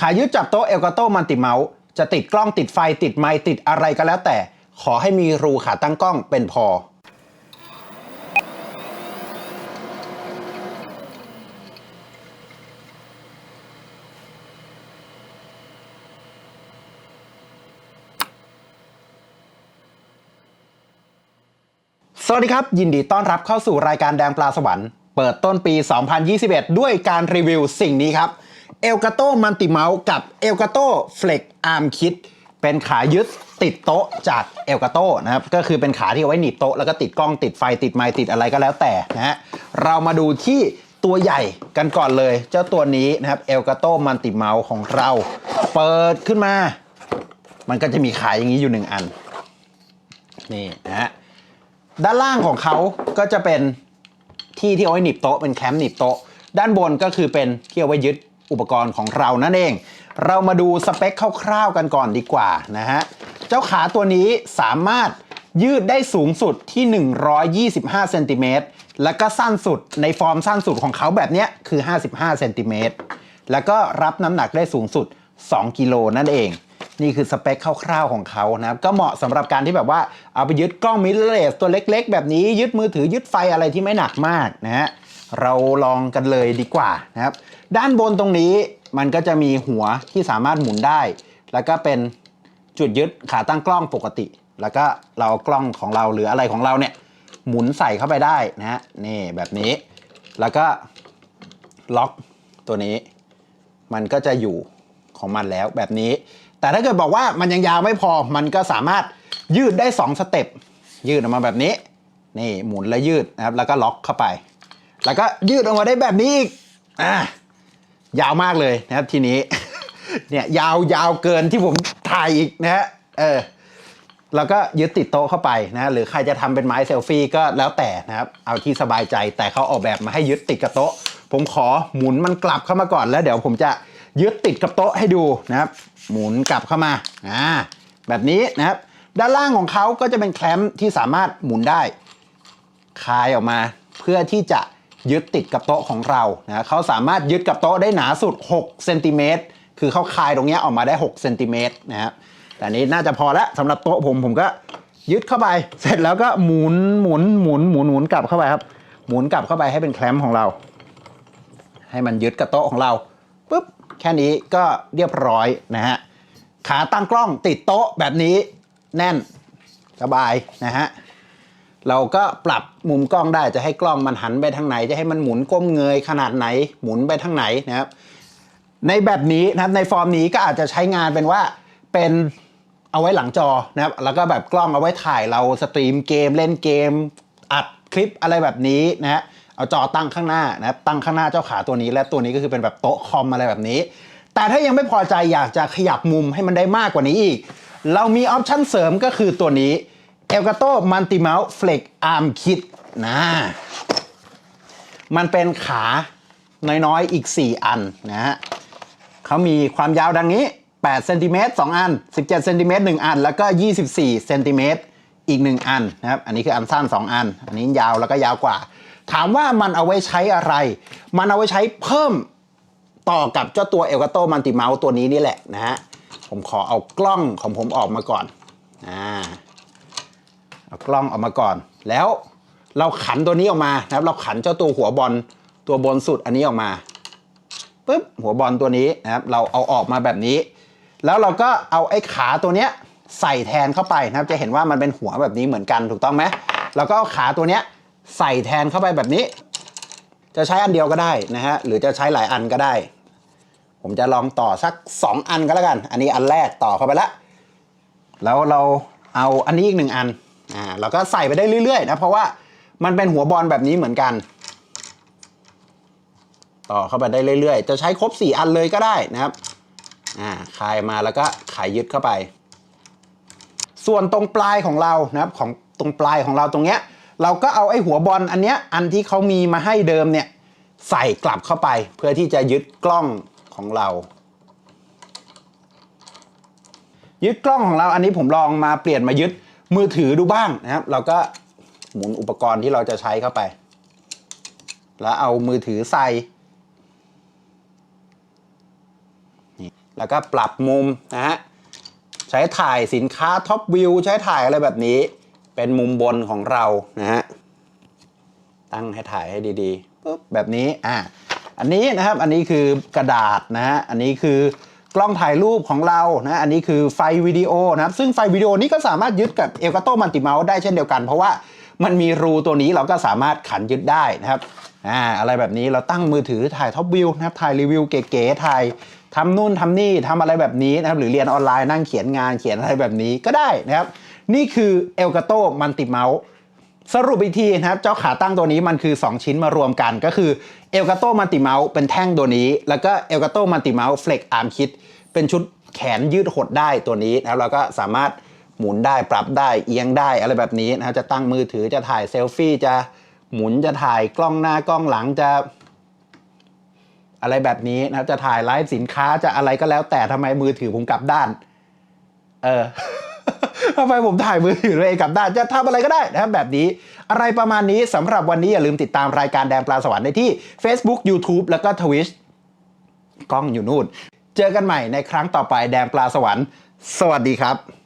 ขายึดจับโต๊ะเอลกาโตมันติเมาส์จะติดกล้องติดไฟติดไมค์ติดอะไรก็แล้วแต่ ขอให้มีรูขาตั้งกล้องเป็นพอ สวัสดีครับ ยินดีต้อนรับเข้าสู่รายการแดงปลาสวรรค์ เปิดต้นปี 2021 ด้วยการรีวิวสิ่งนี้ครับ เอลกาโตมันติเมาส์กับเอลกาโตเฟล็กอาร์มคิดเป็นขายึดติดโต๊ะจากเอลกาโตนะครับ ก็คือเป็นขาที่เอาไว้หนีบโต๊ะแล้วก็ติดกล้องติดไฟติดไมค์ติดอะไรก็แล้วแต่นะฮะเรามาดูที่ตัวใหญ่กันก่อนเลย เจ้าตัวนี้นะครับเอลกาโตมันติเมาส์ของเรา เปิดขึ้นมา มันก็จะมีขายอย่างนี้อยู่หนึ่งอัน นี่นะฮะด้านล่างของเขาก็จะเป็นที่ที่เอาไว้หนีบโต๊ะเป็นแคมป์หนีบโต๊ะ ด้านบนก็คือเป็นที่เอาไว้ยึด อุปกรณ์ของเรานั่นเอง เรามาดูสเปคคร่าวๆกันก่อนดีกว่านะฮะ เจ้าขาตัวนี้สามารถยืดได้สูงสุดที่ 125เซนติเมตรแล้วก็สั้นสุดในฟอร์มสั้นสุดของเขาแบบนี้คือ 55เซนติเมตรแล้วก็รับน้ำหนักได้สูงสุด 2 กิโลนั่นเอง นี่คือสเปคคร่าวๆของเขานะครับ ก็เหมาะสำหรับการที่แบบว่าเอาไปยึดกล้องมิเรเลสตัวเล็กๆ แบบนี้ ยึดมือถือยึดไฟอะไรที่ไม่หนักมากนะฮะเราลองกันเลยดีกว่านะครับ ด้านบนตรงนี้มันก็จะมีหัวที่สามารถหมุนได้ แล้วก็เป็นจุดยึดขาตั้งกล้องปกติ แล้วก็เราเอากล้องของเราหรืออะไรของเราเนี่ยหมุนใส่เข้าไปได้นะฮะนี่แบบนี้ แล้วก็ล็อกตัวนี้ มันก็จะอยู่ของมันแล้วแบบนี้ แต่ถ้าเกิดบอกว่ามันยังยาวไม่พอมันก็สามารถยืดได้ 2 สเต็ปยืดออกมาแบบนี้ นี่หมุนและยืดนะครับ แล้วก็ล็อกเข้าไป แล้วก็ยืดออกมาได้แบบนี้อีกอะ ยาวมากเลยนะครับทีนี้ เนี่ยยาวยาวเกินที่ผมถ่ายอีกนะฮะเออแล้วก็ยึดติดโต๊ะเข้าไปนะหรือใครจะทำเป็นไม้เซลฟี่ก็แล้วแต่นะครับ เอาที่สบายใจแต่เขาออกแบบมาให้ยึดติดกับโต๊ะ ผมขอหมุนมันกลับเข้ามาก่อนแล้วเดี๋ยวผมจะยึดติดกับโต๊ะให้ดูนะครับ หมุนกลับเข้ามาอ่าแบบนี้นะครับ ด้านล่างของเขาก็จะเป็นแคลมป์ที่สามารถหมุนได้ คลายออกมาเพื่อที่จะ ยึดติดกับโต๊ะของเรานะเขาสามารถยึดกับโต๊ะได้หนาสุด6เซนติเมตรคือเขาคลายตรงเนี้ยออกมาได้6เซนติเมตรนะครับแต่นี้น่าจะพอแล้วสำหรับโต๊ะผมผมก็ยึดเข้าไป เสร็จแล้วก็หมุนหมุนหมุนหมุนหมุนกลับเข้าไปครับ หมุนกลับเข้าไปให้เป็นแคลมป์ของเรา ให้มันยึดกับโต๊ะของเราปุ๊บแค่นี้ก็เรียบร้อยนะฮะขาตั้งกล้องติดโต๊ะแบบนี้แน่นสบายนะฮะ เราก็ปรับมุมกล้องได้จะให้กล้องมันหันไปทางไหน จะให้มันหมุนก้มเงยขนาดไหน หมุนไปทางไหนนะครับ ในแบบนี้นะครับในฟอร์มนี้ก็อาจจะใช้งานเป็นว่าเป็นเอาไว้หลังจอนะครับ แล้วก็แบบกล้องเอาไว้ถ่ายเราสตรีมเกมเล่นเกม อัดคลิปอะไรแบบนี้นะฮะเอาจอตั้งข้างหน้านะครับตั้งข้างหน้าเจ้าขาตัวนี้ และตัวนี้ก็คือเป็นแบบโต๊ะคอมอะไรแบบนี้ แต่ถ้ายังไม่พอใจอยากจะขยับมุมให้มันได้มากกว่านี้อีก เรามีออปชั่นเสริมก็คือตัวนี้ Elgato Multi Mouse Flex Arm Kit นะมันเป็นขาน้อยๆ อีก 4 อันนะฮะเขามีความยาวดังนี้8เซนติเมตร2อัน 17เซนติเมตร1อัน แล้วก็ 24เซนติเมตรอีก 1 อันนะครับ อันนี้คืออันสั้น 2 อัน อันนี้ยาวแล้วก็ยาวกว่า ถามว่ามันเอาไว้ใช้อะไร มันเอาไว้ใช้เพิ่มต่อกับเจ้าตัว Elgato Multi Mouse ตัวนี้นี่แหละนะฮะ ผมขอเอากล้องของผมออกมาก่อน อ่า เอากล้องออกมาก่อน แล้วเราขันตัวนี้ออกมานะครับ เราขันเจ้าตัวหัวบอลตัวบนสุดอันนี้ออกมาปุ๊บหัวบอลตัวนี้นะครับ เราเอาออกมาแบบนี้ แล้วเราก็เอาไอ้ขาตัวเนี้ยใส่แทนเข้าไปนะครับ จะเห็นว่ามันเป็นหัวแบบนี้เหมือนกันถูกต้องไหมแล้วก็เอาขาตัวเนี้ยใส่แทนเข้าไปแบบนี้ จะใช้อันเดียวก็ได้นะฮะหรือจะใช้หลายอันก็ได้ ผมจะลองต่อสัก 2 อันก็แล้วกัน อันนี้อันแรกต่อเข้าไปละแล้วเราเอาอันนี้อีกหนึ่งอัน อ่าเราก็ใส่ไปได้เรื่อยๆนะเพราะว่ามันเป็นหัวบอลแบบนี้เหมือนกัน ต่อเข้าไปได้เรื่อยๆ จะใช้ครบ 4 อันเลยก็ได้นะครับอ่าคลายมาแล้วก็ไขยึดเข้าไป ส่วนตรงปลายของเรานะครับของตรงปลายของเราตรงเนี้ยเราก็เอาไอ้หัวบอลอันเนี้ยอันที่เขามีมาให้เดิมเนี่ยใส่กลับเข้าไปเพื่อที่จะยึดกล้องของเรา ยึดกล้องของเราอันนี้ผมลองมาเปลี่ยนมายึด มือถือดูบ้างนะครับ เราก็หมุนอุปกรณ์ที่เราจะใช้เข้าไป แล้วเอามือถือใส่นี่แล้วก็ปรับมุมนะฮะใช้ถ่ายสินค้าท็อปวิวใช้ถ่ายอะไรแบบนี้ เป็นมุมบนของเรานะฮะตั้งให้ถ่ายให้ดีๆปุ๊บแบบนี้อะอันนี้นะครับอันนี้คือกระดาษนะฮะอันนี้คือ กล้องถ่ายรูปของเรานะ อันนี้คือไฟวิดีโอนะครับ ซึ่งไฟวิดีโอนี้ก็สามารถยึดกับเอลกาโตมันติเมาส์ได้เช่นเดียวกัน เพราะว่ามันมีรูตัวนี้เราก็สามารถขันยึดได้นะครับอ่าอะไรแบบนี้เราตั้งมือถือถ่ายท็อปวิวนะครับ ถ่ายรีวิวเก๋ๆ ถ่ายทำนู่นทำนี่ทำอะไรแบบนี้นะครับ หรือเรียนออนไลน์นั่งเขียนงานเขียนอะไรแบบนี้ก็ได้นะครับ นี่คือเอลกาโตมันติเมาส์ สรุปอีกทีนะครับเจ้าขาตั้งตัวนี้มันคือ 2 ชิ้นมารวมกันก็คือเอลกาโตมันติเมาส์เป็นแท่งตัวนี้ แล้วก็เอลกาโตมันติเมาส์เฟล็กอาร์มคิดเป็นชุดแขนยืดหดได้ตัวนี้นะครับเราก็สามารถหมุนได้ปรับได้เอียงได้อะไรแบบนี้นะครับจะตั้งมือถือจะถ่ายเซลฟี่จะหมุนจะถ่ายกล้องหน้ากล้องหลังจะ อะไรแบบนี้นะครับจะถ่ายไลฟ์สินค้าจะอะไรก็แล้วแต่ทำไมมือถือผมกลับด้าน เออ ทำไมผมถ่ายมือถือยู่เลยกับด้านจะทำอะไรก็ได้นะครับแบบนี้ อะไรประมาณนี้สำหรับวันนี้อย่าลืมติดตามรายการแดงปลาสวรรค์ได้ที่ Facebook YouTube แล้วก็ Twitch กล้องอยู่นู่น เจอกันใหม่ในครั้งต่อไปแดงปลาสวรรค์ สวัสดีครับ